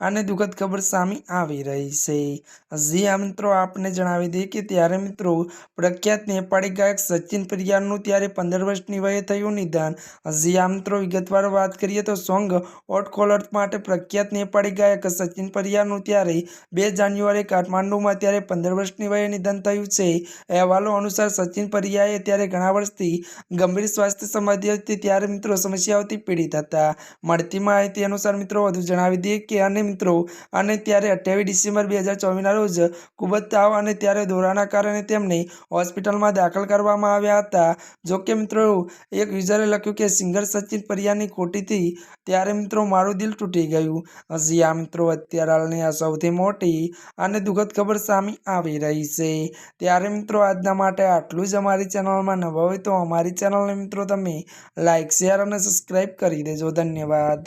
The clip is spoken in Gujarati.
અને દુઃખદ ખબર સામે આવી રહી છે. જી આ મિત્રો, આપને જણાવી દઈએ કે ત્યારે મિત્રો પ્રખ્યાત નેપાળી ગાયક સચિન પરિયારનું ત્યારે પંદર વર્ષની વયે થયું નિદાન જી આ મિત્રો, વિગતવાર વાત કરીએ તો સોંગ ઓટ કોલર માટે પ્રખ્યાત નેપાળી ગાયક સચિન પરિયારનું ત્યારે બે જાન્યુઆરી કાઠમાંડુમાં ત્યારે પંદર વર્ષની વયે નિધન થયું છે. અહેવાલો અનુસાર સચિન પરિયાએ ત્યારે ઘણા વર્ષથી ગંભીર સ્વાસ્થ્ય સંબંધી હતી, ત્યારે મિત્રો સમસ્યાઓથી પીડિત હતા. મળતી માહિતી અનુસાર મિત્રો વધુ જણાવી દઈએ કે અને મિત્રો. અને ત્યારે અઠ્યાવીસ ડિસેમ્બર બે હજાર ચોવીસના રોજ ખૂબ જ તાવ અને ત્યારે દોરાના કારણે તેમને હોસ્પિટલમાં દાખલ કરવામાં આવ્યા હતા. જોકે મિત્રો, એક યુઝરે લખ્યું કે સિંગર સચિન પરિયાની ખોટીથી ત્યારે મિત્રો મારું દિલ તૂટી ગયું. હજી આ મિત્રો અત્યારે હાલની આ સૌથી મોટી અને દુઃખદ ખબર સામે આવી રહી છે. ત્યારે મિત્રો, આજના માટે આટલું જ અમારી ચેનલમાં નવા હોય તો અમારી ચેનલને મિત્રો તમે લાઇક શેર અને સબસ્ક્રાઈબ કરી દેજો. ધન્યવાદ.